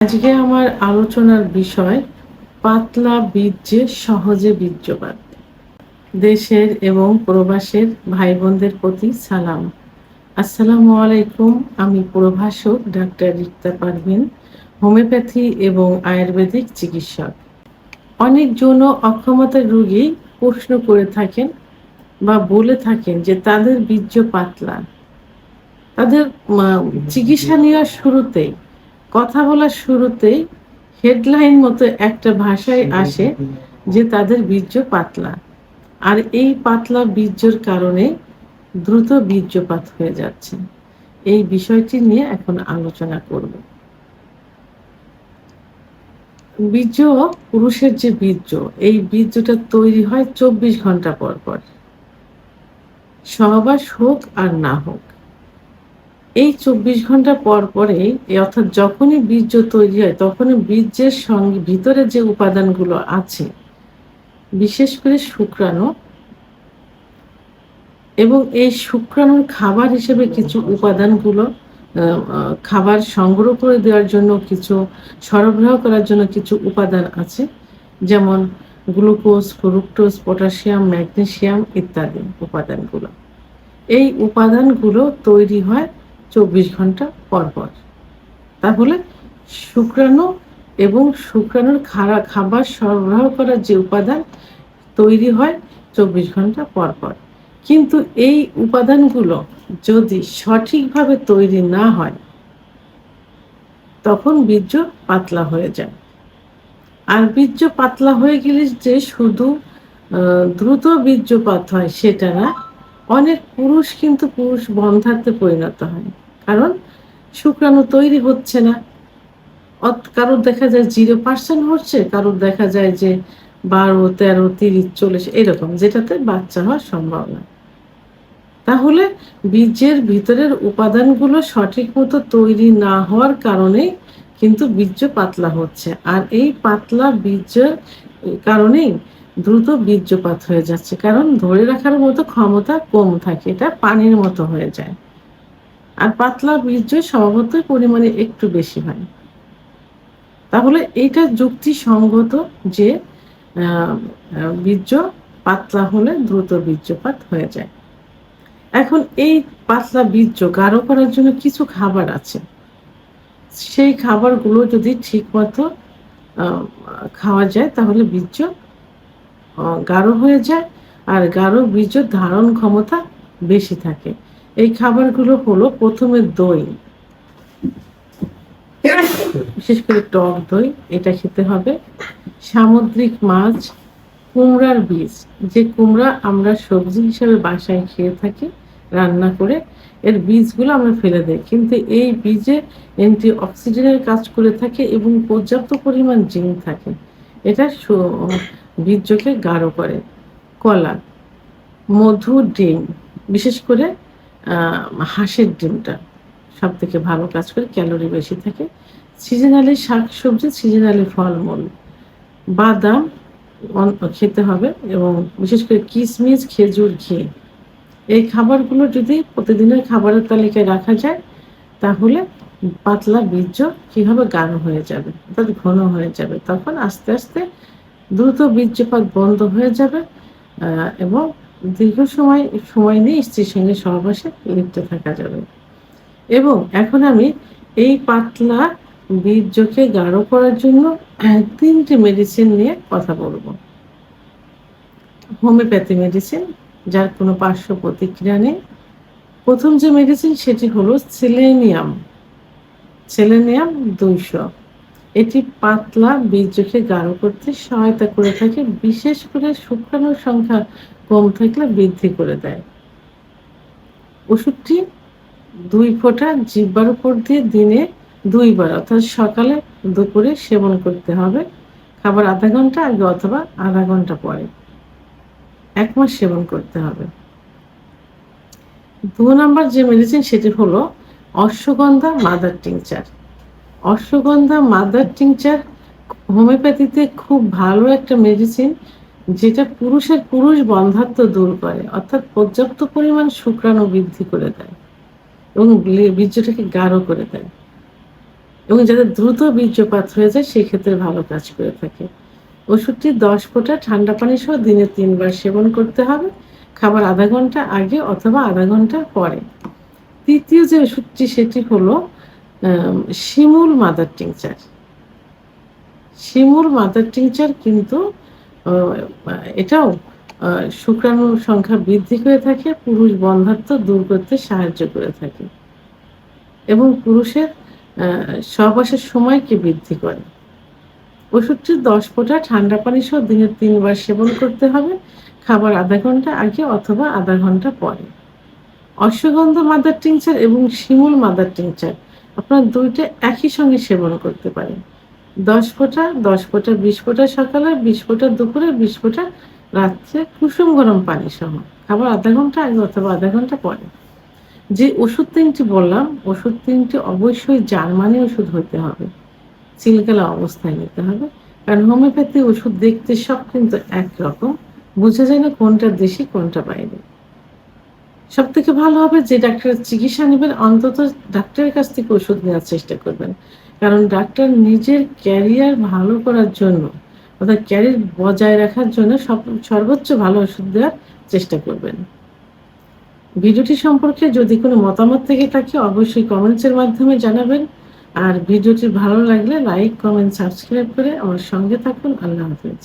আজকে আমার আলোচনার বিষয়, পাতলা বীর্যে সহজে বীর্যপাত দেশের এবং প্রবাসের ভাই বোনদের প্রতি সালাম। আসসালামু আলাইকুম, আমি প্রভাষক ডাক্তার রিক্তা পারভিন, হোমিওপ্যাথি এবং আয়ুর্বেদিক চিকিৎসক। অনেক যৌন অক্ষমতার রোগী প্রশ্ন করে থাকেন বা বলে থাকেন যে তাদের বীর্য পাতলা। তাদের চিকিৎসা নেওয়ার শুরুতেই কথা বলার শুরুতেই হেডলাইন মতো একটা ভাষায় আসে যে তাদের বীর্য পাতলা। আর এই পাতলা বীর্যর কারণে দ্রুত বীর্যপাত হয়ে যাচ্ছে। এই বিষয়টি নিয়ে এখন আলোচনা করব। বীর্য পুরুষের যে বীর্য এই বীর্যটা তৈরি হয় চব্বিশ ঘণ্টা পর পর। সহবাস হোক আর না হোক। এই চব্বিশ ঘণ্টা পর পরে অর্থাৎ যখনই বীর্য তৈরি হয়, তখনই বীর্যের সঙ্গে ভিতরে যে উপাদানগুলো আছে, বিশেষ করে শুক্রাণু এবং এই শুক্রাণুর খাবার হিসেবে কিছু উপাদানগুলো খাবার সংগ্রহ করে দেওয়ার জন্য কিছু, সরবরাহ করার জন্য কিছু উপাদান আছে, যেমন গ্লুকোজ, ফ্রুক্টোজ, পটাশিয়াম ম্যাগনেসিয়াম ইত্যাদি উপাদানগুলো। এই উপাদানগুলো তৈরি হয় চব্বিশ ঘণ্টা পর পর। তাহলে শুক্রাণু এবং শুক্রাণুর খারা, খাবার সরবরাহ করার যে উপাদান তৈরি হয় চব্বিশ ঘণ্টা পর পর। কিন্তু এই উপাদানগুলো যদি সঠিকভাবে তৈরি না হয়, তখন বীর্য পাতলা হয়ে যায়। আর বীর্য পাতলা হয়ে গেলে যে শুধু দ্রুত বীর্যপাত হয় সেটা না অনেক পুরুষ কিন্তু পুরুষ বন্ধাত্বে পরিণত হয়। কারণ শুক্রাণু তৈরি হচ্ছে না। কারোর দেখা যায় জিরো পার্সেন্ট হচ্ছে, কারোর দেখা যায় যে বারো, তেরো, তিরিশ, চল্লিশ এরকম, যেটাতে বাচ্চা হওয়ার সম্ভাবনা। তাহলে বীর্যের ভিতরের উপাদানগুলো সঠিক মতো তৈরি না হওয়ার কারণে কিন্তু বীর্য পাতলা হচ্ছে। আর এই পাতলা বীর্যের কারণেই দ্রুত বীর্যপাত হয়ে যাচ্ছে। কারণ ধরে রাখার মতো ক্ষমতা কম থাকে, এটা পানির মতো হয়ে যায়। আর পাতলা বীর্য স্বভাবতই পরিমাণে একটু বেশি হয়। তাহলে এটা যুক্তিসঙ্গত যে বীর্য পাতলা হলে দ্রুত বীর্যপাত হয়ে যায়। এখন এই পাতলা বীর্য গাঢ় করার জন্য কিছু খাবার আছে। সেই খাবারগুলো যদি ঠিক মতো খাওয়া যায়, তাহলে বীর্য গাঢ় হয়ে যায় আর গাঢ় বীর্য ধারণ ক্ষমতা বেশি থাকে। এই খাবারগুলো হলো প্রথমে দই। বিশেষ করে টক দই, এটা খেতে হবে। সামুদ্রিক মাছ, কুমড়ার বীজ, যে কুমড়া আমরা সবজি হিসেবে বাসায় খেয়ে থাকি, রান্না করে, এর বীজগুলো আমরা ফেলে দেই। কিন্তু এই বীজে অ্যান্টি অক্সিডেন্টের কাজ করে থাকে এবং পর্যাপ্ত পরিমাণ জিঙ্ক থাকে। এটা বীর্যকে গাঢ় করে। কলা, মধু, ডিম, বিশেষ করে হাঁসের ডিমটা সব থেকে ভালো কাজ করে, ক্যালোরি বেশি থাকে। সিজনালি শাক সবজি, সিজনালি ফলমূল। বাদাম খেতে হবে এবং বিশেষ করে কিশমিশ খেজুর, ঘি। এই খাবারগুলো যদি প্রতিদিনের খাবারের তালিকায় রাখা যায়, তাহলে পাতলা বীর্য কীভাবে গাঢ় হয়ে যাবে? অর্থাৎ ঘন হয়ে যাবে। তখন আস্তে আস্তে দ্রুত বীর্যপাত বন্ধ হয়ে যাবে এবং দীর্ঘ সময় সময় নিয়ে স্ত্রীর সঙ্গে সহবাসে লিপ্ত থাকা যাবে। এবং এখন আমি এই পাতলা বীর্যকে গাঢ় করার জন্য তিনটি মেডিসিন নিয়ে কথা বলব। হোমিওপ্যাথি মেডিসিন যার কোনো পার্শ্ব প্রতিক্রিয়া নেই। প্রথম যে মেডিসিন সেটি হলো সেলেনিয়াম সেলেনিয়াম দুইশো। এটি পাতলা বীর্যকে গাঢ় করতে সহায়তা করে থাকে, বিশেষ করে শুক্রাণুর সংখ্যা কম থাকলে বৃদ্ধি করে দেয়। ওষুধটি দুই ফোঁটা জিব্বার উপর দিয়ে দিনে দুইবার, অর্থাৎ সকালে দুপুরে সেবন করতে হবে। খাবার আধা ঘণ্টা আগে অথবা আধা ঘণ্টা পরে এক মাস সেবন করতে হবে। দু নম্বর যে মেডিসিন সেটি হলো ashwagandha mother tincture. Ashwagandha mother tincture হোমিওপ্যাথিতে খুব ভালো একটা মেডিসিন যেটা পুরুষের পুরুষ বন্ধাত্ম দূর করে, অর্থাৎ পর্যাপ্ত পরিমাণ শুক্রাণু বৃদ্ধি করে দেয় এবং বীর্যটাকে গাঢ় করে দেয়। এবং যাদের দ্রুত বীর্যপাত হয়ে যায় সেক্ষেত্রে ভালো কাজ করে থাকে। ওষুধটি দশ ফোঁটা ঠান্ডা পানি সহ দিনে তিনবার সেবন করতে হবে, খাবার আধা ঘণ্টা আগে অথবা আধা ঘণ্টা পরে। তৃতীয় যে ওষুধটি, সেটি হলো শিমুল মাদার টিংচার। শিমুল মাদার টিংচার কিন্তু এটাও আহ, শুক্রাণুর সংখ্যা বৃদ্ধি করে থাকে পুরুষ বন্ধাত্ব দূর করতে সাহায্য করে থাকে। এবং পুরুষের সহবাসের সময়কে বৃদ্ধি করে। ওষুধটি দশ ফোঁটা ঠান্ডা পানি সহ দিনে তিনবার সেবন করতে হবে খাবার আধা ঘণ্টা আগে অথবা আধা ঘণ্টা পরে। অশ্বগন্ধ মাদার টিংচার এবং শিমুল মাদার টিংচার আপনার দুইটা একই সঙ্গে সেবন করতে পারেন। দশ ফোঁটা দশ ফোঁটা, বিশ ফোঁটা সকালে, বিশ ফোঁটা দুপুরে, বিশ ফোঁটা রাত্রে কুসুম গরম পানি সহ। খাবার আধা ঘণ্টা আগে অথবা আধা ঘণ্টা পরে। যে ওষুধ তিনটি বললাম, ওষুধ তিনটি অবশ্যই জার্মানি ওষুধ হতে হবে। চিলকালা অবস্থায় নিতে হবে। কারণ হোমিওপ্যাথি ওষুধ দেখতে সব কিন্তু একরকম। বোঝা যায় না কোনটা দেশি, কোনটা বাইরে। সব থেকে ভালো হবে যে ডাক্তারের চিকিৎসা নেবেন, অন্তত ডাক্তারের কাছ থেকে ওষুধ নেওয়ার চেষ্টা করবেন। কারণ ডাক্তার নিজের ক্যারিয়ার ভালো করার জন্য অর্থাৎ ক্যারিয়ার বজায় রাখার জন্য সব, সর্বোচ্চ ভালো ওষুধ দেওয়ার চেষ্টা করবেন। ভিডিওটি সম্পর্কে যদি কোনো মতামত থেকে থাকে, অবশ্যই কমেন্টসের মাধ্যমে জানাবেন। আর ভিডিওটি ভালো লাগলে লাইক, কমেন্ট, সাবস্ক্রাইব করে আমার সঙ্গে থাকুন। আল্লাহ হাফেজ।